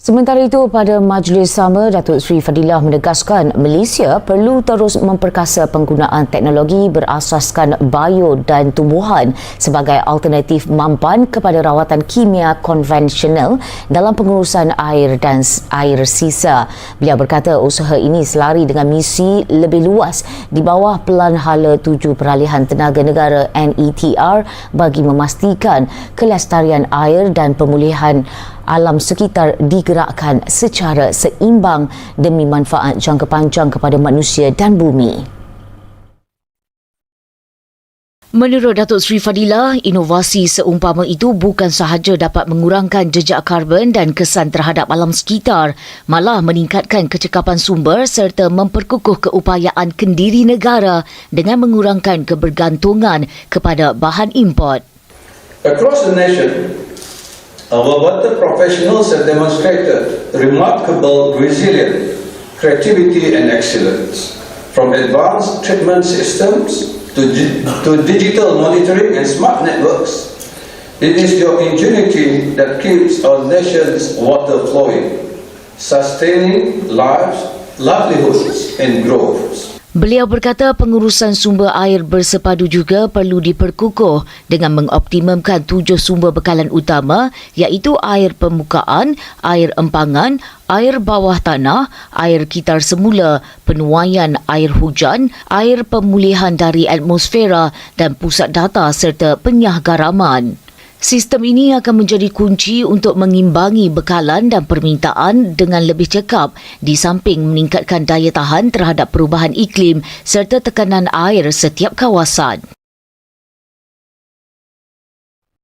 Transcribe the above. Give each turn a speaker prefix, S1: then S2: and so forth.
S1: Sementara itu, pada majlis sama, Datuk Seri Fadilah menegaskan Malaysia perlu terus memperkasa penggunaan teknologi berasaskan bio dan tumbuhan sebagai alternatif mampan kepada rawatan kimia konvensional dalam pengurusan air dan air sisa. Beliau berkata usaha ini selari dengan misi lebih luas di bawah Pelan Hala Tuju Peralihan Tenaga Negara NETR bagi memastikan kelestarian air dan pemulihan alam sekitar digerakkan secara seimbang demi manfaat jangka panjang kepada manusia dan bumi. Menurut Datuk Seri Fadilah, inovasi seumpama itu bukan sahaja dapat mengurangkan jejak karbon dan kesan terhadap alam sekitar, malah meningkatkan kecekapan sumber serta memperkukuh keupayaan kendiri negara dengan mengurangkan kebergantungan kepada bahan import.
S2: Across the nation, our professionals have demonstrated remarkable resilience, creativity and excellence. From advanced treatment systems to, to digital monitoring and smart networks, it is your ingenuity that keeps our nation's water flowing, sustaining lives, livelihoods and growth.
S1: Beliau berkata pengurusan sumber air bersepadu juga perlu diperkukuh dengan mengoptimumkan tujuh sumber bekalan utama iaitu air permukaan, air empangan, air bawah tanah, air kitar semula, penuaian air hujan, air pemulihan dari atmosfera dan pusat data serta penyah garaman. Sistem ini akan menjadi kunci untuk mengimbangi bekalan dan permintaan dengan lebih cekap di samping meningkatkan daya tahan terhadap perubahan iklim serta tekanan air setiap kawasan.